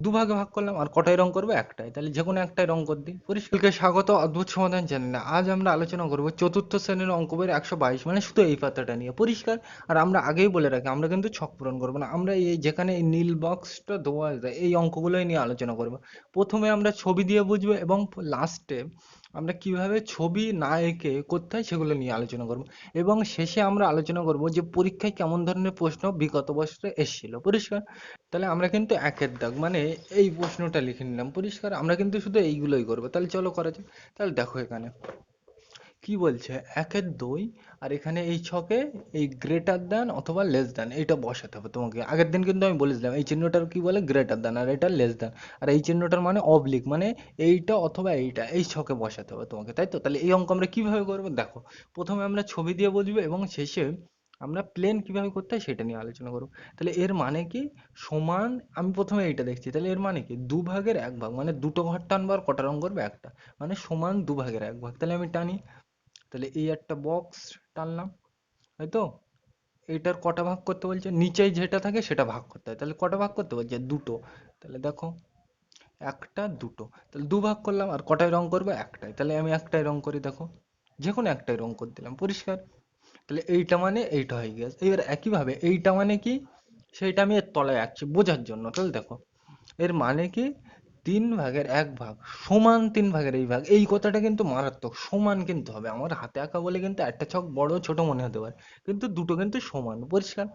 দুভাগে ভাগ করলাম, আর কটাই রং করব? একটাই তাহলে যে কোনো একটাই রং করে দিন পরিষ্কারকে স্বাগত, অদ্ভুত সমাধান চ্যানেলে আজ আমরা আলোচনা করব চতুর্থ শ্রেণির অঙ্ক একশো বাইশ মানে শুধু এই পাতাটা নিয়ে। পরিষ্কার? আর আমরা আগেই বলে রাখি, আমরা কিন্তু ছক পূরণ করব না। আমরা এই যেখানে এই নীল বক্সটা দেওয়া আছে, এই অঙ্কগুলোই নিয়ে আলোচনা করব। প্রথমে আমরা ছবি দিয়ে বুঝব এবং লাস্টে আমরা কীভাবে ছবি না এঁকে করতে হয় সেগুলো নিয়ে আলোচনা করব এবং শেষে আমরা আলোচনা করব যে পরীক্ষায় কেমন ধরনের প্রশ্ন বিগত বছরে এসেছিল। পরিষ্কার? তাহলে আমরা কিন্তু একের দাগ মানে এই প্রশ্নটা লিখে নিলাম। পরিষ্কার? আমরা কিন্তু শুধু এইগুলোই করব। তাহলে চলো করা যাক। তাহলে দেখো এখানে। কি বলছে? একের দুই, আর এখানে এই ছকে এই গ্রেটার দ্যান অথবা লেস দ্যান এটা বসাতে হবে তোমাকে। আগের দিন কিন্তু আমি বলেছিলাম, এই চিহ্নটার কি বলে? গ্রেটার দ্যান আর এটা লেস দ্যান আর এই চিহ্নটার মানে অবলিক মানে এইটা অথবা এইটা, এই ছকে বসাতে হবে তোমাকে, তাই তো? তাহলে এই অঙ্ক আমরা কীভাবে করব? দেখো, প্রথমে আমরা ছবি দিয়ে বুঝব এবং শেষে আমরা প্লেন কীভাবে করতে হয় সেটা নিয়ে আলোচনা করব। তাহলে এর মানে কি? সমান, আমি প্রথমে এইটা দেখছি, তাহলে এর মানে কি? দু ভাগের এক ভাগ মানে দুটো ঘর টানবো আর কটা রং করবে? একটা। মানে সমান দু ভাগের এক ভাগ। তাহলে আমি টানি তাহলে এই একটা বক্স টানলাম তাই তো এইটার কটা ভাগ করতে বলছে? নিচেই যেটা থাকে সেটা ভাগ করতে হয়। তাহলে কটা ভাগ করতে বলছে? দুটো। তাহলে দেখো, একটা, দুটো। তাহলে দু ভাগ করলাম আর কটায় রং করব? একটাই তাহলে আমি একটাই রং করি, দেখো। যে কোনো একটাই রং করে দিলাম, পরিষ্কার। তাহলে এইটা মানে এইটা হয়ে গেছে। এবার একইভাবে এইটা মানে কি? সেইটা আমি এর তলায় আঁকছি বোঝার জন্য। তাহলে দেখো, এর মানে কি? তিন ভাগের এক ভাগ, সমান তিন ভাগের এই ভাগ, এই কথাটা কিন্তু মারাত্মক, সমান কিন্তু হবে। আমার হাতে আঁকা বলে কিন্তু একটা ছক বড় ছোট মনে হতে পারে, কিন্তু দুটো কিন্তু সমান, পরিষ্কার।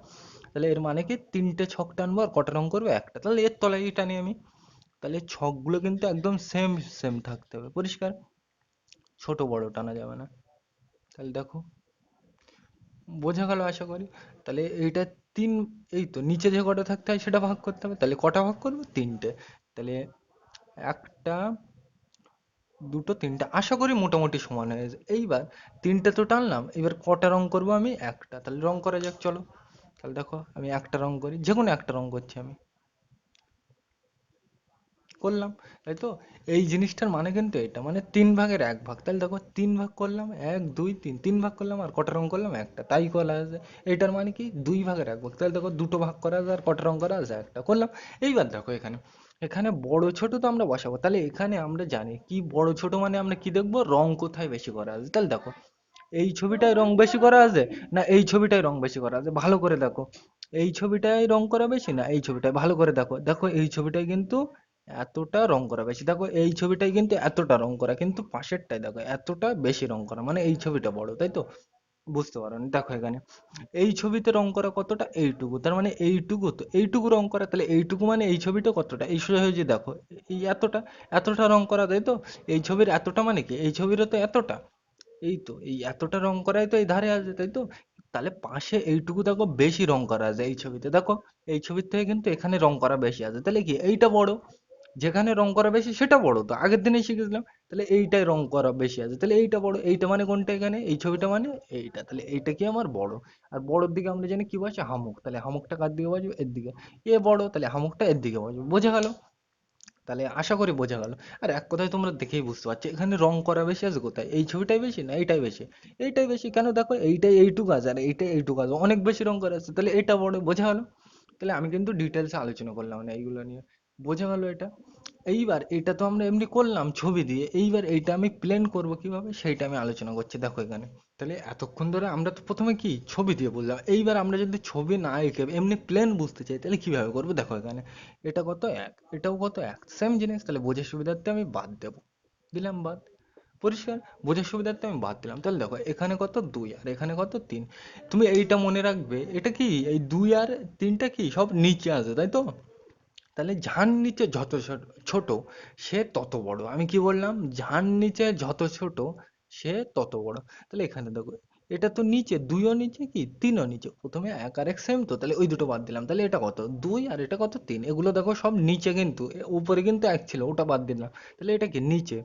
তাহলে এর মানে কি? তিনটে ছক টানবো আর কটা রং করব? একটা। তাহলে এর তলায় টানি আমি। তাহলে ছকগুলো কিন্তু একদম সেম সেম থাকতে হবে, পরিষ্কার? ছোট বড় টানা যাবে না। তাহলে দেখো, বোঝা গেল আশা করি। তাহলে এইটা তিন, এই তো নিচে যে কটা থাকতে হয় সেটা ভাগ করতে হবে। তাহলে কটা ভাগ করব? তিনটে। তাহলে একটা, দুটো, তিনটা, আশা করি মোটামুটি সমান হয়ে যাবে এইবার তিনটে তো টানলাম, এবার কটা রং করব আমি? একটা। তাহলে রং করা যাক, চলো। তাহলে দেখো, আমি একটা রং করি, যে কোনো একটা রং করছি আমি। করলাম, তাই তো? এই জিনিসটার মানে কিন্তু এটা মানে তিন ভাগের এক ভাগ। তাহলে দেখো, তিন ভাগ করলাম, এক, দুই, তিন। তিন ভাগ করলাম আর কটা রং করলাম? একটা। তাই করা আছে। এটার মানে কি? দুই ভাগের এক ভাগ। তাহলে দেখো, দুটো ভাগ করা আছে আর কটা রং করা আছে? একটা। করলাম। এইবার দেখো এখানে। এখানে বড় ছোট তো আমরা বসাবো। তাহলে এখানে আমরা জানি কি বড় ছোট মানে আমরা কি দেখব? রং কোথায় বেশি করা আছে? তাহলে দেখো, এই ছবিটায় রং বেশি করা আছে না এই ছবিটায় রং বেশি করা আছে? ভালো করে দেখো, এই ছবিটায় রং করা বেশি না এই ছবিটায়? ভালো করে দেখো দেখো এই ছবিটায় কিন্তু এতটা রং করা বেশি। দেখো এই ছবিটায় কিন্তু এতটা রং করা, কিন্তু পাশেরটায় দেখো এতটা বেশি রং করা মানে এই ছবিটা বড়, তাই তো? বুঝতে পারোনি দেখো এখানে। এই ছবিতে রং করা কতটা এইটুকু, তার মানে এইটুকু তো, এইটুকু রং করা, তাহলে এইটুকু মানে এই ছবিটা কতটা? এই যে দেখো, এই এতটা এতটা রং করা, তাই তো? এই ছবির এতটা মানে কি? এই ছবিরও তো এতটা। এই তো, এই এতটা রং করাই তো এই ধারে আছে, তাই তো? তাহলে পাশে এইটুকু দেখো, বেশি রং করা আছে এই ছবিতে। দেখো, এই ছবির থেকে কিন্তু এখানে রং করা বেশি আছে। তাহলে কি? এইটা বড়। যেখানে রং করা বেশি, সেটা বড়। তো আগের দিনেই শিখেছিলাম, তাহলে এইটাই রং করা বেশি আছে। তাহলে এইটা বড়, এইটা মানে কোনটা এখানে? এই ছবিটা মানে এইটা। তাহলে এইটা কি আমার বড়? আর বড়র দিকে আমরা জানি কি বসে? হামুক। তাহলে হামুকটা কার দিকে বাজবে এর দিকে। এ বড়, তাহলে হামুকটা এর দিকে বাজবে বোঝা গেল? তাহলে আশা করি বোঝা গেল। আর এক কথায় তোমরা দেখেই বুঝতে পারছ, এখানে রং করা বেশি আছে কোথায়? এই ছবিটাই বেশি না এইটাই বেশি? এইটাই বেশি? কেন দেখো, এইটাই এইটুকু আছে আর এইটাই এইটুকু আছে। অনেক বেশি রং করা আছে। তাহলে এটা বড়, বোঝা গেল? তাহলে আমি কিন্তু ডিটেলসে আলোচনা করলাম মানে এইগুলো নিয়ে। বোঝা গেল এটা? এইবার এটা তো আমরা এমনি করলাম ছবি দিয়ে, এইবার এইটা আমি প্লেন করব কীভাবে? সেইটা আমি আলোচনা করছি, দেখো এখানে। তাহলে এতক্ষণ ধরে আমরা তো প্রথমে কি? ছবি দিয়ে বললাম। এইবার আমরা যদি ছবি না এঁকে এমনি প্লেন বুঝতে চাই, তাহলে কীভাবে করব? দেখো এখানে। এটা কত এক? এটাও কত এক? সেম জিনিস, তাহলে বোঝার সুবিধার্থে আমি বাদ দেবো। দিলাম বাদ। পরিষ্কার? বোঝার সুবিধার্থে আমি বাদ দিলাম। তাহলে দেখো, এখানে কত দুই আর এখানে কত তিন। তুমি এইটা মনে রাখবে, এটা কি? এই দুই আর তিনটা কি? সব নিচে আছে, তাই তো? তাহলে যার নিচে যত ছোট সে তত বড়। আমি কি বললাম? যার নিচে যত ছোট সে তত বড়। তাহলে এখানে দেখো, এটা তো নিচে, দুইও নিচে কি? তিনও নিচে। প্রথমে এক আর এক সেম তো? তাহলে ওই দুটো বাদ দিলাম। তাহলে এটা কত? দুই আর এটা কত? তিন। এগুলো দেখো সব নিচে কিন্তু উপরে কিন্তু এক ছিল, ওটা বাদ দিলাম। তাহলে এটা কি? নিচে।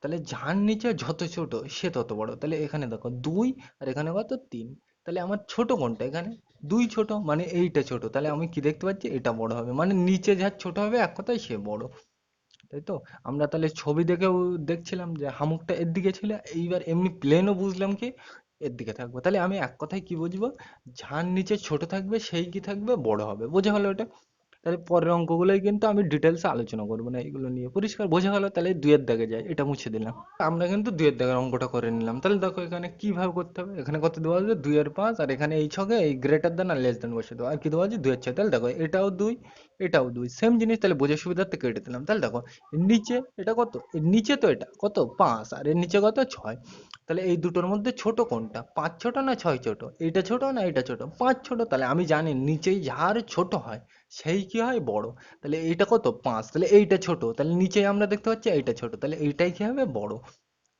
তাহলে যার নিচে যত ছোট সে তত বড়। তাহলে এখানে দেখো দুই আর এখানে কত? তিন। তাহলে আমার ছোট কোনটা এখানে? দুই ছোট মানে এইটা ছোট। তাহলে আমি কি দেখতে পাচ্ছি? এটা বড় হবে। মানে নিচে যার ছোট হবে, এক কথায় সে বড়। তাই তো? আমরা তাহলে ছবি দেখেও দেখছিলাম যে হামুকটা এর দিকে ছিল, এইবার এমনি প্লেনও বুঝলাম কি এর দিকে থাকবে। তাহলে আমি এক কথায় কি বুঝব? যার নিচে ছোট থাকবে, সেই কি থাকবে? বড় হবে। বোঝা গেল এটা তাহলে পরের অঙ্কগুলোই কিন্তু আমি ডিটেলসে আলোচনা করব না, এগুলো নিয়ে। পরিষ্কার বোঝা গেল, তাহলে দুইয়ের দাগে যায়, এটা মুছে দিলাম। আমরা কিন্তু দুইয়ের দাগের অঙ্কটা করে নিলাম। তাহলে দেখো এখানে কীভাবে করতে হবে? এখানে কত দেওয়া আছে দুইয়ের পাঁচ, আর এখানে এই ছকে এই গ্রেটার দেন আর লেস দেন বসে দেবো। আর কি দেওয়া আছে দুইয়ের ছয়। তাহলে দেখো, এটাও দুই এটাও দুই। সেম জিনিস তাহলে বোঝার সুবিধার্থে কেটে দিলাম। তাহলে দেখো নিচে এটা কত? এর নিচে তো এটা, কত? পাঁচ। আর এর নিচে কত? ছয়। তাহলে এই দুটোর মধ্যে ছোট কোনটা? পাঁচ ছোট না ছয় ছোট? এইটা ছোট না এটা ছোট? পাঁচ ছোট তাহলে আমি জানি নিচেই যার ছোট হয়, সেই কি হয়? বড়। তাহলে এইটা কত? পাঁচ। তাহলে এইটা ছোট। তাহলে নিচে আমরা দেখতে পাচ্ছি এইটা ছোট। তাহলে এইটাই কি হবে? বড়।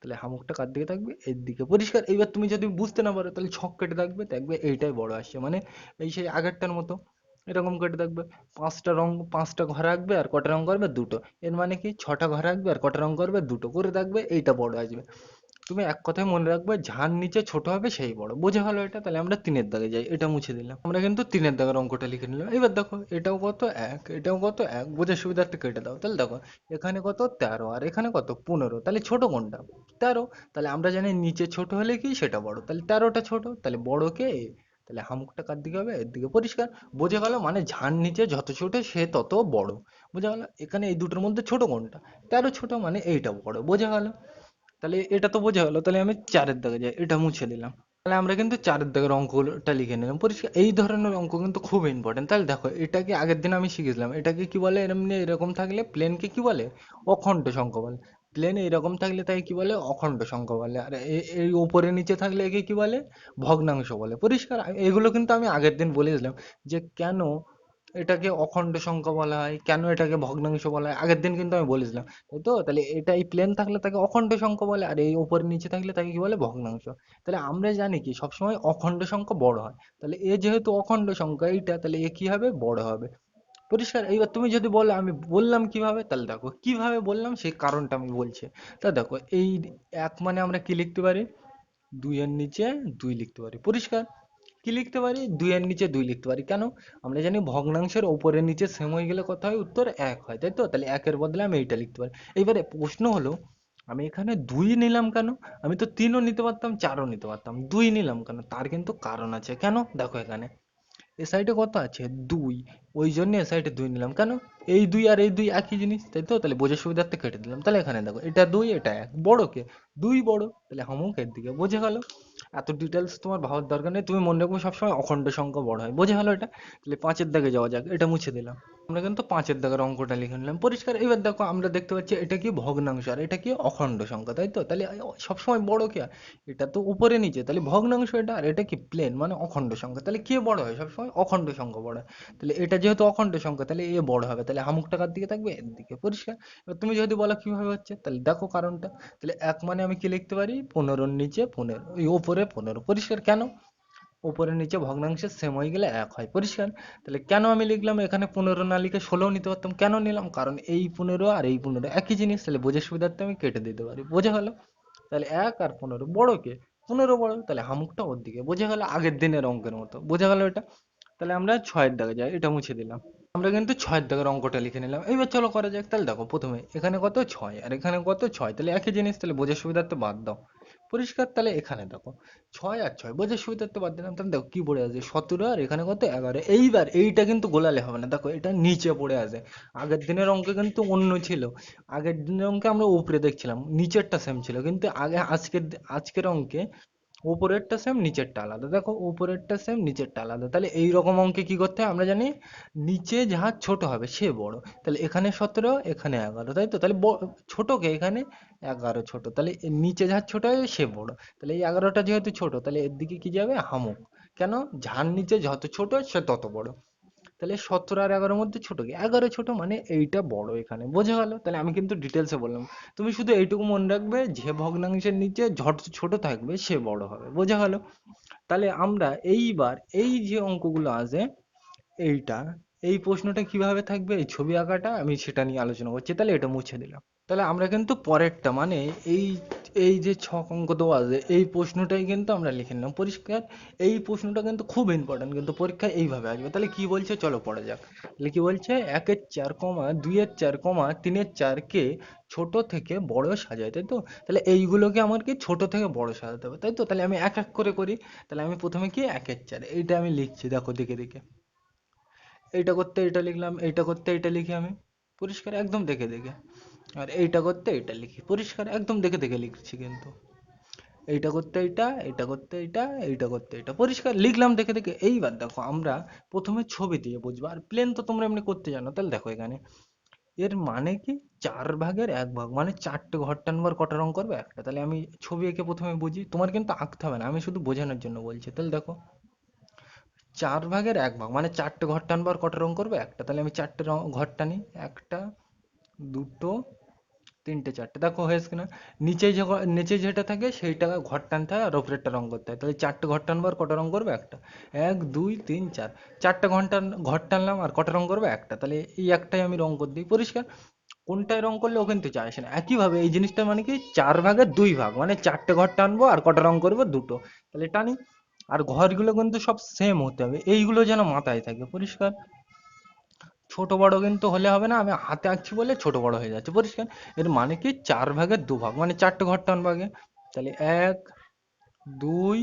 তাহলে হামুকটা কার দিকে থাকবে? এর দিকে। পরিষ্কার। এইবার তুমি যদি বুঝতে না পারো, তাহলে ছক কেটে থাকবে, দেখবে এইটাই বড় আসছে। মানে এই সেই আগেরটার মতো এরকম কেটে থাকবে। পাঁচটা রং, পাঁচটা ঘর রাখবে আর কটা রং করবে? দুটো। এর মানে কি? ছটা ঘর রাখবে আর কটা রং করবে? দুটো। করে থাকবে এইটা বড় আসবে। তুমি এক কথায় মনে রাখবে যার নিচে ছোট হবে সেই বড়। বোঝা গেল এটা, তাহলে আমরা তিনের দাগে যাই, এটা মুছে দিলাম। আমরা কিন্তু তিনের দাগের অঙ্কটা লিখে নিলাম। এবার দেখো, এটাও কত এক, এটাও কত এক বোঝার সুবিধার্থে কেটে দাও। তাহলে দেখো, এখানে কত তেরো আর এখানে কত পনেরো, তাহলে ছোট কোনটা? তেরো, তাহলে আমরা জানি নিচে ছোট হলে কি? সেটা বড়। তাহলে তেরোটা ছোট, তাহলে বড় কে? তাহলে হামুকটা কার দিকে হবে? এর দিকে পরিষ্কার। বোঝা গেল মানে ঝাড় নিচে যত ছোট, সে তত বড়। বোঝা গেল? এখানে এই দুটোর মধ্যে ছোট কোনটা? তেরো ছোট মানে এইটা বড়। বোঝা গেল? তাহলে এটা তো বোঝা গেলো, তাহলে আমি চারের দাগে যাই, এটা মুছে দিলাম তাহলে আমরা কিন্তু চারের দাগের অঙ্কটা লিখে নিলাম। পরিষ্কার, এই ধরনের অঙ্ক কিন্তু খুব ইম্পর্টেন্ট তাহলে দেখো এটাকে আগের দিন আমি শিখেছিলাম এটাকে কি বলে? এমনি এরকম থাকলে প্লেনকে কি বলে? অখণ্ড সংখ্যা বলে। প্লেন এরকম থাকলে তাই কি বলে? অখণ্ড সংখ্যা বলে। আর এই উপরে নিচে থাকলে একে কি বলে? ভগ্নাংশ বলে। পরিষ্কার, এগুলো কিন্তু আমি আগের দিন বলেছিলাম যে কেন এটাকে অখণ্ড সংখ্যা বলা হয়, কেন এটাকে ভগ্নাংশ বলা হয়? আগের দিন কিন্তু আমি বলেছিলাম, তাই তো? তাহলে এটা এই প্লেন থাকলে তাকে অখণ্ড সংখ্যা বলে, আর এই উপরে নিচে থাকলে তাকে কি বলে? ভগ্নাংশ। তাহলে আমরা জানি কি, সবসময় অখণ্ড সংখ্যা বড় হয়। তাহলে এ যেহেতু অখণ্ড সংখ্যা, এইটা তাহলে এ কি হবে? বড় হবে। পরিষ্কার? এইবার তুমি যদি বলো, আমি বললাম কীভাবে? তাহলে দেখো, কীভাবে বললাম সেই কারণটা আমি বলছি। তা দেখো, এই এক মানে আমরা কি লিখতে পারি? দুইয়ের নিচে দুই লিখতে পারি। পরিষ্কার? কি লিখতে পারি? দুইয়ের নিচে দুই লিখতে পারি। কেন? আমরা জানি ভগ্নাংশের উপরে নিচে সেম হয়ে গেলে কত হয়? উত্তর এক হয়, তাই তো? তাহলে একের বদলে আমি এইটা লিখতে পারি। এইবারে প্রশ্ন হলো, আমি এখানে দুই নিলাম কেন? আমি তো তিনও নিতে পারতাম, চারও নিতে পারতাম, দুই নিলাম কেন? তার কিন্তু কারণ আছে। কেন? দেখো এখানে। এ সাইডে কত আছে? দুই। ওই জন্য এ সাইডে দুই নিলাম। কেন? এই দুই আর এই দুই একই জিনিস, তাই তো? তাহলে বোঝার সুবিধার্থে কেটে দিলাম। তাহলে এখানে দেখো, এটা দুই, এটা এক। বড় কে? দুই বড়। তাহলে হামুক এর দিকে। বোঝা গেল? এত ডিটেলস তোমার ভাবার দরকার নেই। তুমি মনে রাখবে সবসময় অখণ্ড সংখ্যা বড় হয়। বোঝা গেল এটা? তাহলে পাঁচের দাগে যাওয়া যাক। এটা মুছে দিলাম। আমরা কিন্তু পাঁচের দাগের অঙ্কটা লিখে নিলাম। পরিষ্কার, এবার দেখো আমরা দেখতে পাচ্ছি এটা কি ভগ্নাংশ আর এটা কি অখণ্ড সংখ্যা, তাই তো? তাহলে সবসময় বড় কি এটা তো উপরে নিচে, তাহলে ভগ্নাংশ এটা আর এটা কি প্লেন মানে অখণ্ড সংখ্যা, তাহলে কে বড় হয়? সবসময় অখণ্ড সংখ্যা বড় তাহলে এটা যেহেতু অখণ্ড সংখ্যা, তাহলে এ বড় হবে, তাহলে হামুক টাকার দিকে থাকবে, এর দিকে পরিষ্কার। এবার তুমি যদি বলো কীভাবে হচ্ছে, তাহলে দেখো কারণটা। তাহলে এক মানে আমি কি লিখতে পারি? পনেরোর নিচে পনেরো ওই ওপরে পনেরো, পরিষ্কার কেন? উপরে নিচে ভগ্নাংশের সেম হয়ে গেলে এক হয়। পরিষ্কার? তাহলে কেন আমি লিখলাম এখানে পনেরো না লিখে ষোলো নিতে পারতাম? কেন নিলাম? কারণ এই পনেরো আর এই পনেরো একই জিনিস। তাহলে বোঝার সুবিধার্থে আমি কেটে দিতে পারি। বোঝা গেল তাহলে এক আর পনেরো বড় কে? পনেরো বড়। তাহলে হামুকটা ওর দিকে। বোঝা গেল আগের দিনের অঙ্কের মতো। বোঝা গেল এটা? তাহলে আমরা ছয়ের দাগে যাই। এটা মুছে দিলাম। আমরা কিন্তু ছয়ের দাগের অঙ্কটা লিখে নিলাম। এইবার চলো করা যাক। তাহলে দেখো প্রথমে এখানে কত ছয়? আর এখানে কত ছয়? তাহলে একই জিনিস। তাহলে বোঝার সুবিধার্থে বাদ দাও। পরিষ্কার তাহলে এখানে দেখো। ছয় আর ছয়, বোঝার সুবিধার্থে বাদ দিলাম। তাহলে দেখো কি পড়ে আছে? সতেরো আর এখানে কত? এগারো। এইবার এইটা কিন্তু গোলালে হবে না। দেখো, এটা নিচে পড়ে আছে। আগের দিনের অঙ্কে কিন্তু অন্য ছিল। আগের দিনের অঙ্কে আমরা উপরে দেখছিলাম। নিচেরটা সেম ছিল। কিন্তু আগে আজকের আজকের অঙ্কে উপরেরটা সেম নিচেরটা আলাদা। দেখো, উপরেরটা সেম নিচেরটা আলাদা। তাহলে এই রকম অঙ্কে কি করতে হয় আমরা জানি, নিচে যাহা ছোট হবে সে বড়। তাহলে এখানে সতেরো, এখানে এগারো, তাই তো? তাহলে ছোটকে এখানে এগারো ছোট। তাহলে নিচে যাহা ছোট হবে সে বড়। তাহলে এই এগারোটা যেহেতু ছোট, তাহলে এর দিকে কি যাবে? হামুক। কেন? যার নিচে যত ছোট সে তত বড়। তাহলে সতেরো আর এগারোর মধ্যে ছোট কি? এগারো ছোট মানে এইটা বড় এখানে। বোঝা গেল? তাহলে আমি কিন্তু ডিটেলসে বললাম। তুমি শুধু এইটুকু মনে রাখবে, যে ভগ্নাংশের নিচে ঝট ছোট থাকবে, সে বড় হবে। বোঝা গেল? তাহলে আমরা এইবার এই যে অঙ্কগুলো আছে, এইটা, এই প্রশ্নটা কীভাবে থাকবে? এই ছবি আঁকাটা আমি সেটা নিয়ে আলোচনা করছি। তাহলে এটা মুছে দিলাম। তাহলে আমরা কিন্তু পরেরটা মানে এই এই যে ছক অঙ্ক দেওয়া আছে, এই প্রশ্নটাই কিন্তু আমরা লিখে নিলাম। পরিষ্কার, এই প্রশ্নটা কিন্তু খুব ইম্পর্টেন্ট কিন্তু পরীক্ষায় এইভাবে আসবে। তাহলে কি বলছে? চলো পড়া যাক। তাহলে কি বলছে? একের চার কমা, দুইয়ের চার কমা, তিনের চারকে ছোট থেকে বড় সাজায়, তাই তো? তাহলে এইগুলোকে আমার কি ছোট থেকে বড় সাজাতে হবে, তাই তো? তাহলে আমি এক এক করে করি। তাহলে আমি প্রথমে কি? একের চার। এইটা আমি লিখছি, দেখো দিকে দিকে এইটা করতে এটা লিখলাম, এইটা করতে এটা লিখি আমি। পরিষ্কার, একদম দেখে দেখে। আর এইটা করতে এটা লিখি। পরিষ্কার, একদম দেখে দেখে লিখছি কিন্তু। এইটা করতে এইটা এইটা করতে এইটা এইটা করতে এটা পরিষ্কার, লিখলাম দেখে দেখে। এইবার দেখো, আমরা প্রথমে ছবি দিয়ে বুঝব। আর প্লেন তো তোমরা এমনি করতে জানো, তাহলে দেখো এখানে। এর মানে কি? চার ভাগের এক ভাগ। মানে চারটে ঘর টানবার কটা রং করবে? একটা। তাহলে আমি ছবি এঁকে প্রথমে বুঝি। তোমার কিন্তু আঁকতে হবে না। আমি শুধু বোঝানোর জন্য বলছি। তাহলে দেখো, চার ভাগের এক ভাগ। মানে চারটে ঘর টানবার কটা রং করবে? একটা। তাহলে আমি চারটে রং, ঘর টানি। একটা, দুটো তিনটে, চারটে। দেখো হয়েছে কিনা? নিচে যে নিচে যেটা থাকে, সেইটা ঘর টানতে হয় আর ওপরেরটা রং করতে হয়। তাহলে চারটে ঘর টানবার কটা রং করবে একটা? এক, দুই, তিন, চার। চারটে ঘণ্টা ঘর টানলাম আর কটা রং করবে একটা? তাহলে এই একটাই আমি রং করে দিই। পরিষ্কার? কোনটায় রং করলে ও কিন্তু যায় আসে না। একইভাবে এই জিনিসটা মানে কি? চার ভাগের দুই ভাগ। মানে চারটে ঘর টানবো আর কটা রং করব দুটো। তাহলে টানি। আর ঘরগুলো কিন্তু সব সেম হতে হবে। এইগুলো যেন মাথায় থাকে। পরিষ্কার? ছোট বড় কিন্তু হলে হবে না, আমি হাতে আঁকছি বলে ছোট বড় হয়ে যাচ্ছে পরিষ্কার এর মানে কি? চার ভাগের দু ভাগ মানে চারটে ঘর টানবো আগে। তাহলে এক, দুই,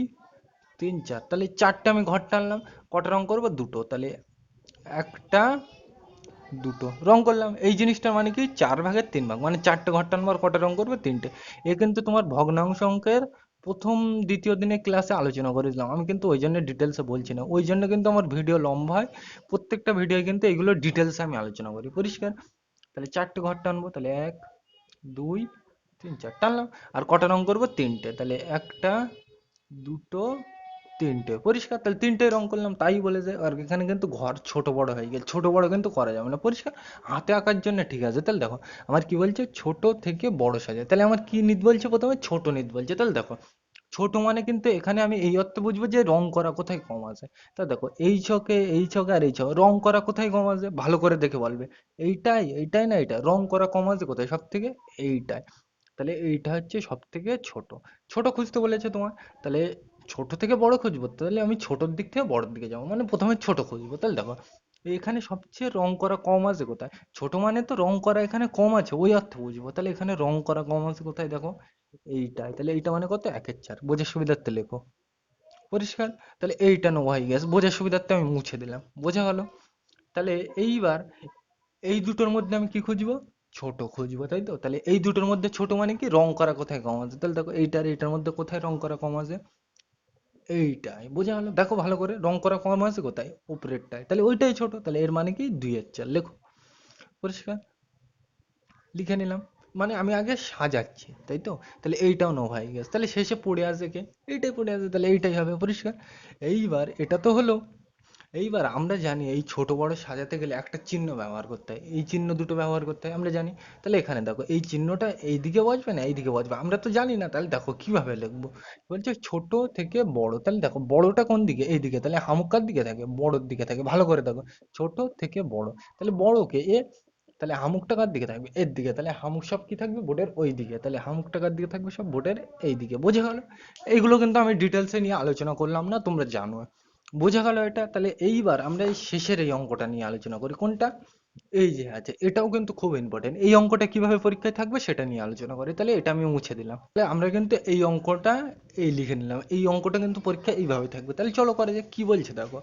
তিন, চার, তাহলে চারটে আমি ঘর টানলাম কটা রং করব? দুটো। তাহলে একটা, দুটো রং করলাম। এই জিনিসটা মানে কি? চার ভাগের তিন ভাগ মানে চারটে ঘর টানবো আর কটা রং করবে? তিনটে। এ কিন্তু তোমার ভগ্নাংশ অঙ্কের প্রথম দ্বিতীয় দিনে ক্লাসে আলোচনা করেছিলাম। আমি কিন্তু ওই জন্য ডিটেলসে বলছি না। ওই জন্য কিন্তু আমার ভিডিও লম্বা হয়। প্রত্যেকটা ভিডিও কিন্তু এগুলো ডিটেলসে আমি আলোচনা করি। পরিষ্কার? তাহলে চারটে ঘর টানবো তাহলে এক, দুই, তিন চার টানলাম আর কটা রং করব? তিনটে। তাহলে একটা, দুটো তিনটে, পরিষ্কার? তাহলে তিনটে রং করলাম, তাই বলে যায়। আর এখানে কিন্তু ঘর ছোট বড় হয়ে গেছে, ছোট বড় কিন্তু করা যাবে না। পরিষ্কার? হাতে আঁকার জন্য ঠিক আছে। তাহলে দেখো, আমার কি বলছে? ছোট থেকে বড় সাজে। তাহলে আমার কি নিত বলছে? প্রথমে ছোট নিত বলছে। তাহলে দেখো, ছোট মানে কিন্তু এখানে আমি এই অর্থে বুঝব যে রং করা কোথায় কম আছে। তা দেখো, এই ছকে এই ছকে আর এই ছকে, রং করা কোথায় কম আছে? ভালো করে দেখে বলবে। এইটাই এইটাই না এটা রং করা কম আছে কোথায়? সব থেকে এইটাই। তাহলে এইটা হচ্ছে সব থেকে ছোট। ছোট খুঁজতে বলেছে তোমার। তাহলে ছোট থেকে বড় খুঁজবো, তাহলে আমি ছোটোর দিক থেকে বড়োর দিকে যাব মানে প্রথমে ছোট খুঁজবো, তাহলে দেখো, এখানে সবচেয়ে রং করা কম আছে কোথায়? ছোট মানে তো রং করা এখানে কম আছে, ওই অর্থে বুঝব, তাহলে এখানে রং করা কম আছে কোথায় দেখো? এইটাই তাহলে এইটা মানে কত? একের চার, বোঝার সুবিধার্থে লেখো। পরিষ্কার? তাহলে এইটা নো হয়ে গেছে বোঝার সুবিধার্থে আমি মুছে দিলাম, বোঝা গেল? তাহলে এইবার এই দুটোর মধ্যে আমি কি খুঁজবো? ছোট খুঁজবো, তাই তো? তাহলে এই দুটোর মধ্যে ছোট মানে কি? রং করা কোথায় কম আছে তাহলে দেখো, এইটার এইটার মধ্যে কোথায় রং করা কম আছে এইটাই। বোঝা গেল? দেখো ভালো করে, রং করা কম আছে কোথায়? উপরেরটায়। তাহলে ওইটাই ছোট, তাহলে এর মানে কি? দুইয়ের চার, লেখো। পরিষ্কার? লিখে নিলাম। মানে আমি আগে সাজাচ্ছি, তাই তো? তাহলে এইটাও নো হয়ে গেছে। তাহলে শেষে পড়ে আসে কে? এইটাই পড়ে আসে, তাহলে এইটাই হবে। পরিষ্কার? এইবার এটা তো হলো। এইবার আমরা জানি এই ছোট বড় সাজাতে গেলে একটা চিহ্ন ব্যবহার করতে হয়। এই চিহ্ন দুটো ব্যবহার করতে হয়, আমরা জানি। তাহলে এখানে দেখো, এই চিহ্নটা এইদিকে বসবে না, এইদিকে বসবে। আমরা তো জানি না, তাহলে দেখো কীভাবে লিখব? বলছে ছোট থেকে বড়, তাহলে দেখো বড়টা কোন দিকে? এইদিকে, তাহলে হামুকার দিকে থাকে, বড়োর দিকে থাকে। ভালো করে দেখো, ছোট থেকে বড়, তাহলে বড়কে এ, তাহলে হামুকটা কার দিকে থাকবে? এর দিকে, তাহলে হামুক সব কি থাকবে? বোর্ডের ওই দিকে, তাহলে হামুকটা কার দিকে থাকবে? সব বোর্ডের এই দিকে। বোঝা গেল? এইগুলো কিন্তু আমি ডিটেলসে নিয়ে আলোচনা করলাম না, তোমরা জানো। বোঝা গেল এটা? তাহলে এইবার আমরা এই শেষের এই অঙ্কটা নিয়ে আলোচনা করি। কোনটা? এই যে আছে এটাও কিন্তু খুব ইম্পর্টেন্ট এই অঙ্কটা কীভাবে পরীক্ষায় থাকবে সেটা নিয়ে আলোচনা করি। তাহলে এটা আমি মুছে দিলাম। তাহলে আমরা কিন্তু এই অঙ্কটা এই লিখে নিলাম। এই অঙ্কটা কিন্তু পরীক্ষা এইভাবে থাকবে। তাহলে চলো করে যে কি বলছে দেখো।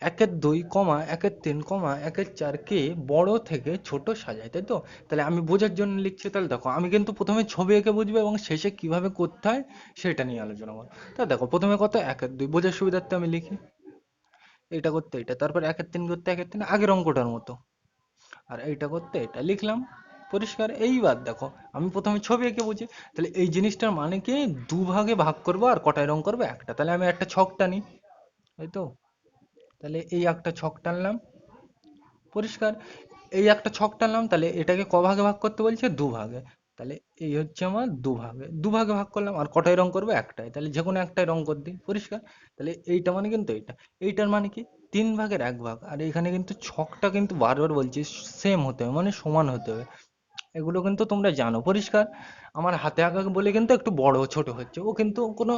একের দুই কমা, একের তিন কমা, একের চার কে বড় থেকে ছোট সাজায় তাই তো? তাহলে আমি বোঝার জন্য লিখছি, তাহলে দেখো, আমি কিন্তু প্রথমে ছবি এঁকে বুঝব এবং শেষে কীভাবে করতে হয় সেটা নিয়ে আলোচনা করব। তা দেখো, প্রথমে কত? একের দুই। বোঝার সুবিধার্থে আমি লিখি। এটা করতে এটা তারপর একের তিন করতে, একের তিন আগের অঙ্কটার মতো। আর এইটা করতে এটা লিখলাম। পরিষ্কার। এইবার দেখো, আমি প্রথমে ছবি এঁকে বুঝি। তাহলে এই জিনিসটার মানে কি? দু ভাগে ভাগ করব আর কটায় রং করব? একটা। তাহলে আমি একটা ছক টানি। তাই তো? তাহলে এই একটা ছক টানলাম। পরিষ্কার। এই একটা ছক টানলাম, তাহলে এটাকে ক ভাগে ভাগ করতে বলছে দু ভাগে তাহলে এই হচ্ছে আমার দু ভাগে দু ভাগে করলাম, আর কটায় রং করব? একটাই তাহলে যে কোনো একটাই রং করে দিই, পরিষ্কার? তাহলে এইটা মানে কিন্তু এইটা। এইটার মানে কি? তিন ভাগের এক ভাগ। আর এখানে কিন্তু ছকটা কিন্তু বারবার বলছি সেম হতে হবে মানে সমান হতে হবে। এগুলো কিন্তু তোমরা জানো, পরিষ্কার? আমার হাতে আঁকা বলে কিন্তু একটু বড় ছোট হচ্ছে, ও কিন্তু কোনো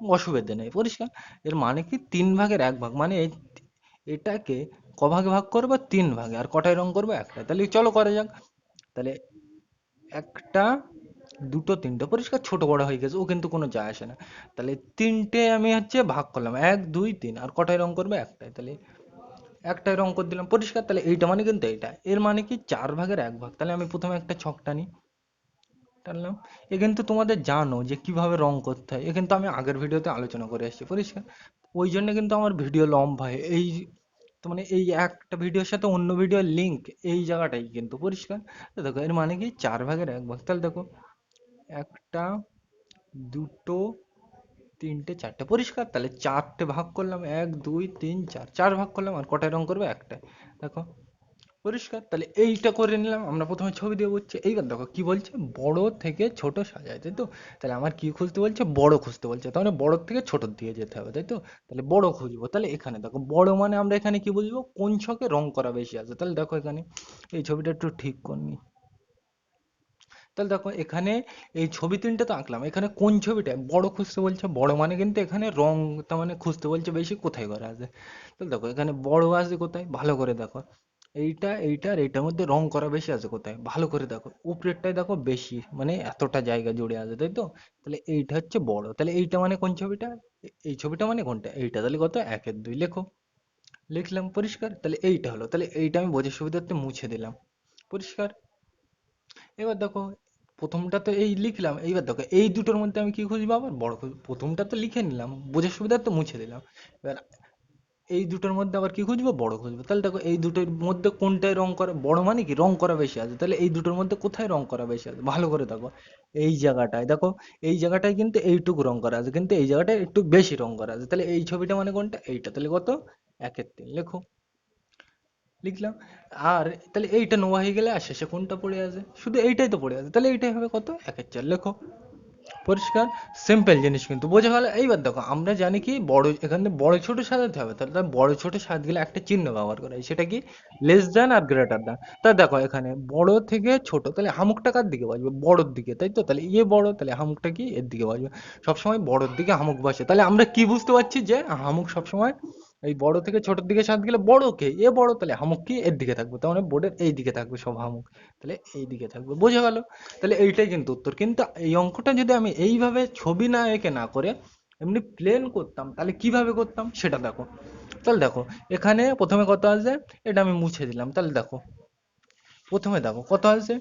অসুবিধা নেই, পরিষ্কার? এর মানে কি? তিন ভাগের এক ভাগ মানে এটাকে ক ভাগে ভাগ করব? তিন ভাগে। আর কটায় রং করব? একটা তাহলে চলো করা যাক। তাহলে একটা, দুটো, তিনটে, পরিষ্কার ছোট বড় হয়ে গেছে, ও কিন্তু কোনো যায় আসে না। তাহলে তিনটে আমি হচ্ছে ভাগ করলাম, এক, দুই, তিন, আর কটায় রং করবে একটাই তাহলে একটাই রং করে দিলাম, পরিষ্কার, তাহলে এইটা মানে কিন্তু এইটা। এর মানে কি? চার ভাগের এক ভাগ। তাহলে আমি প্রথমে একটা ছক টানি টানলাম। এ কিন্তু তোমাদের জানো যে কীভাবে রং করতে হয়। এ কিন্তু আমি আগের ভিডিওতে আলোচনা করে এসেছি, পরিষ্কার। ওই জন্য কিন্তু আমার ভিডিও লম্বা হয়। এই তো মানে এই একটা ভিডিওর সাথে অন্য ভিডিওর লিংক এই জায়গাটাই কিন্তু পরিষ্কার। তো দেখো, এর মানে কি? চার ভাগের এক ভাগ। তাহলে দেখো, একটা, দুটো, তিনটে, চারটে, পরিষ্কার? তাহলে চারটে ভাগ করলাম, এক, দুই, তিন, চার। চার ভাগ করলাম আর কটায় রং করবে? একটা। দেখো পরিষ্কার, তাহলে এইটা করে নিলাম, আমরা প্রথমে ছবি দিয়ে বুঝছি এইবার দেখো কি বলছে, বড় থেকে ছোট সাজায়, তাই তো? তাহলে আমার কি খুঁজতে বলছে? বড় খুঁজতে বলছে তাহলে বড় থেকে ছোট দিয়ে যেতে হবে, তাই তো? তাহলে বড় খুঁজবো, তাহলে এখানে দেখো, বড় মানে আমরা এখানে কি বুঝব? কোন ছকে রং করা বেশি আছে, তাহলে দেখো এখানে, এই ছবিটা একটু ঠিক করনি তাহলে দেখো এখানে, এই ছবি তিনটা তো আঁকলাম, এখানে কোন ছবিটা? বড় খুঁজতে বলছে, বড় মানে কিন্তু এখানে রং, তার মানে খুঁজতে বলছে বেশি কোথায় করা আছে। তাহলে দেখো এখানে বড় আছে কোথায়? ভালো করে দেখো। এইটা এইটা আর এইটার মধ্যে রং করা বেশি আছে কোথায়? ভালো করে দেখো। উপরেরটায় দেখো বেশি মানে এতটা জায়গা জুড়ে আছে, তাই তো? তাহলে এইটা হচ্ছে বড়। তাহলে এইটা মানে কোন ছবিটা? এই ছবিটা মানে কোনটা? এইটা তাহলে কত? একের দুই লেখো। লিখলাম, পরিষ্কার। তাহলে এইটা হলো। তাহলে এইটা আমি বোঝার সুবিধার্থে মুছে দিলাম। পরিষ্কার? এবার দেখো, প্রথমটা তো এই লিখলাম। এইবার দেখো, এই দুটোর মধ্যে আমি কি খুঁজবো আবার? বড় খুঁজবো। প্রথমটা তো লিখে নিলাম, বোঝার সুবিধার্থে মুছে দিলাম। এবার এই দুটোর মধ্যে আবার কি খুঁজবো? বড় খুঁজবো। তাহলে দেখো, এই দুটোর মধ্যে কোনটায় রং করা, বড় মানে কি? রং করা বেশি আছে। তাহলে এই দুটোর মধ্যে কোথায় রং করা বেশি আছে? ভালো করে দেখো, এই জায়গাটায়। দেখো, এই জায়গাটায় কিন্তু এইটুকু রং করা আছে, কিন্তু এই জায়গাটায় একটু বেশি রং করা আছে। তাহলে এই ছবিটা মানে কোনটা? এইটা। তাহলে কত? একের তিন। লেখো। লিখলাম। আর তাহলে এইটা নোয়া হয়ে গেলে আর শেষে কোনটা পড়ে আছে? শুধু এইটাই তো পড়ে আছে। তাহলে এইটাই হবে কত? একের চার। লেখো। পরিষ্কার সিম্পল জিনিস কিন্তু। বোঝা গেল, এইবার দেখো, আমরা জানি কি, বড়, এখানে বড় ছোট সাজাতে হবে। তাহলে তার বড় ছোট সাজাতে গেলে একটা চিহ্ন ব্যবহার করা হয়। সেটা কি? লেস দ্যান আর গ্রেটার দ্যান তা দেখো, এখানে বড় থেকে ছোট, তাহলে হামুকটা কার দিকে বাজবে বড়র দিকে, তাই তো? তাহলে ইয়ে বড়, তাহলে হামুকটা কি? এর দিকে বাজবে সবসময় বড়র দিকে হামুক বসে। তাহলে আমরা কি বুঝতে পারছি যে হামুক সবসময় এই বড় থেকে ছোটর দিকে সাজাতে গেলে বড় কে? এ বড় তাহলে হামুক কি? এর দিকে থাকবে। তার মানে বোর্ডের এই দিকে থাকবে সব হামুক। তাহলে এই দিকে থাকবে। বোঝা গেল? তাহলে এইটাই কিন্তু উত্তর। কিন্তু এই অঙ্কটা যদি আমি এইভাবে ছবি না এঁকে না করে এমনি প্লেন করতাম, তাহলে কীভাবে করতাম? সেটা দেখো। তাহলে দেখো, এখানে প্রথমে কত আছে এটা আমি মুছে দিলাম। তাহলে দেখো, প্রথমে দেখো কত আছে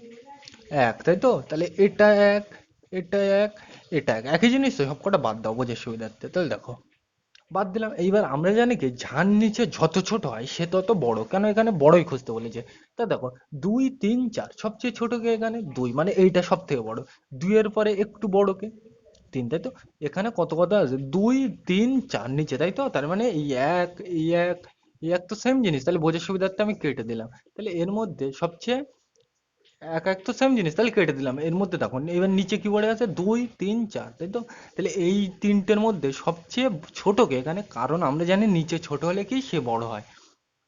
এক, তাই তো? তাহলে এটা এক এটা এক এটা এক। একই জিনিস তো সবকটা বাদ দাও বোঝার সুবিধার্থে। তাহলে দেখো বাদ দিলাম, এইবার আমরা জানি কি যার নিচে যত ছোট হয় সে তত বড়। কেন এখানে বড়ই খুঁজতে বলেছে? তা দেখো, দুই, তিন, চার, সবচেয়ে ছোট কে এখানে? দুই মানে এইটা সব থেকে বড়। দুইয়ের পরে একটু বড় কে? তিন, তাই তো? এখানে কত কত আছে? দুই, তিন, চার নিচে, তাই তো? তার মানে এই এক এই এক এই এক তো সেম জিনিস। তাহলে বোঝার সুবিধার্থে আমি কেটে দিলাম। তাহলে এর মধ্যে সবচেয়ে এক এক তো সেম জিনিস, তাহলে কেটে দিলাম। এর মধ্যে দেখো এবার নিচে কি পড়ে আছে দুই, তিন, চার, তাই তো? তাহলে এই তিনটের মধ্যে সবচেয়ে ছোট কে এখানে কারণ আমরা জানি নিচে ছোট হলে কি, সে বড় হয়।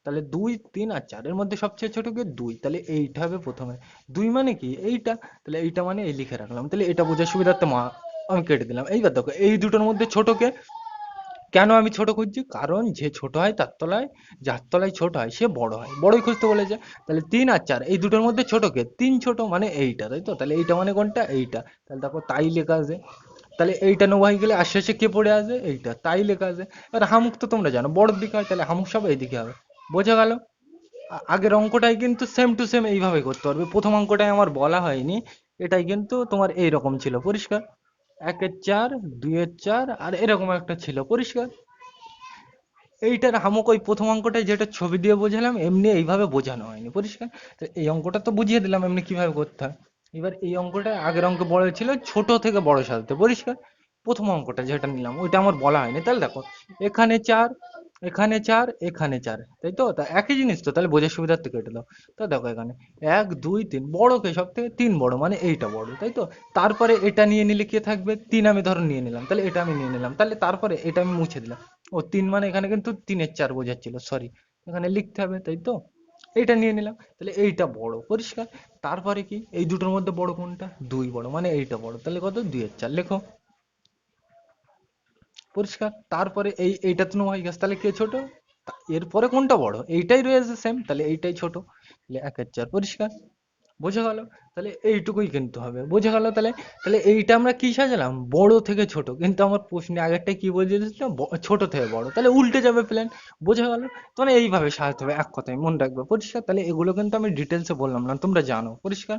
তাহলে দুই, তিন আর চারের মধ্যে সবচেয়ে ছোট কে দুই, তাহলে এইটা হবে প্রথমে। দুই মানে কি? এইটা, তাহলে এইটা মানে এই লিখে রাখলাম। তাহলে এটা বোঝার সুবিধার্থে মা, আমি কেটে দিলাম। এইবার দেখো, এই দুটোর মধ্যে ছোট কে কেন আমি ছোট খুঁজছি? কারণ যে ছোট হয় তার তলায়, যার তলায় ছোট হয়, সে বড় হয়। বড়ই খুঁজতে বলেছে। তাহলে তিন আর চার, এই দুটোর মধ্যে ছোট কে? তিন ছোট মানে এইটা, তাই তো? তাহলে এইটা মানে কোনটা? এইটা। তাহলে দেখো, তাই লেখা আছে। তাহলে এইটা নোয়া হয়ে গেলে, আর শেষে কে পড়ে আছে এইটা, তাই লেখা আছে। এবার হামুক তো তোমরা জানো বড়র দিকে হয়, তাহলে হামুক সব এইদিকে হবে। বোঝা গেল? আগের অঙ্কটাই কিন্তু সেম টু সেম এইভাবে করতে পারবে। প্রথম অঙ্কটাই আমার বলা হয়নি, এটাই কিন্তু তোমার এইরকম ছিল। পরিষ্কার? একের চার, দুইয়ের চার, আর এরকম একটা ছিল, পরিষ্কার। এইটার হামুক ওই প্রথম অঙ্কটা যেটা ছবি দিয়ে বোঝালাম, এমনি এইভাবে বোঝানো হয়নি, পরিষ্কার? তো এই অঙ্কটা তো বুঝিয়ে দিলাম এমনি কীভাবে করতে হয়। এবার এই অঙ্কটা আগের অঙ্ক বড় ছিল, ছোট থেকে বড় সাজাতে, পরিষ্কার? প্রথম অঙ্কটা যেটা নিলাম, ওইটা আমার বলা হয়নি। তাহলে দেখো, এখানে চার এখানে চার এখানে চার। তাই তো? তা একই জিনিস তো, তাহলে বোঝার সুবিধার্থে কেটে দাও। তো দেখো এখানে, এক, দুই, তিন, বড় কে? সব থেকে তিন বড় মানে এইটা বড়, তাই তো? তারপরে এটা নিয়ে নিলে কে থাকবে? তিন আমি ধরো নিয়ে নিলাম, তাহলে এটা আমি নিয়ে নিলাম, তাহলে তারপরে এটা আমি মুছে দিলাম। ও তিন মানে এখানে কিন্তু তিনের চার বোঝাচ্ছিল সরি এখানে লিখতে হবে, তাই তো? এইটা নিয়ে নিলাম, তাহলে এইটা বড়, পরিষ্কার। তারপরে কি? এই দুটোর মধ্যে বড় কোনটা? দুই বড় মানে এইটা বড়, তাহলে কত? দুইয়ের চার, লেখো। পরিষ্কার। তারপরে এই, এইটা তো হয়ে গেছে, তাহলে কে ছোট? এরপরে কোনটা বড়? এইটাই রয়েছে সেম তাহলে এইটাই ছোট। তাহলে একের চার, পরিষ্কার। বোঝা গেল? তাহলে এইটুকুই কিন্তু হবে। বোঝা গেল তাহলে? তাহলে এইটা আমরা কি সাজালাম? বড় থেকে ছোট। কিন্তু আমার প্রশ্নে আগেরটা কি বলছে ছোট থেকে বড়। তাহলে উল্টে যাবে প্ল্যান বোঝা গেল? মানে এইভাবে সাজাতে হবে, এক কথায় মনে রাখবে। পরিষ্কার? তাহলে এগুলো কিন্তু আমি ডিটেলসে বললাম না, তোমরা জানো। পরিষ্কার?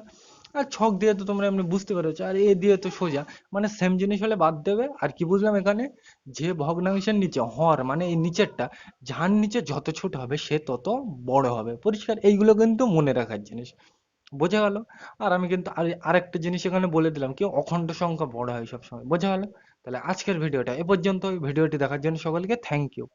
আর ছক দিয়ে তো তোমরা এমনি বুঝতে পেরেছ, আর এ দিয়ে তো সোজা। মানে সেম জিনিস হলে বাদ দেবে। আর কি বুঝলাম এখানে? যে ভগ্নাংশের নিচে, হর মানে এই নিচেরটা, যার নিচে যত ছোট হবে, সে তত বড় হবে। পরিষ্কার? এইগুলো কিন্তু মনে রাখার জিনিস। বোঝা গেল? আর আমি কিন্তু আর আরেকটা জিনিস এখানে বলে দিলাম কি, অখণ্ড সংখ্যা বড় হয় সবসময়। বোঝা গেল? তাহলে আজকের ভিডিওটা এ পর্যন্ত ভিডিওটি দেখার জন্য সকলকে থ্যাংক ইউ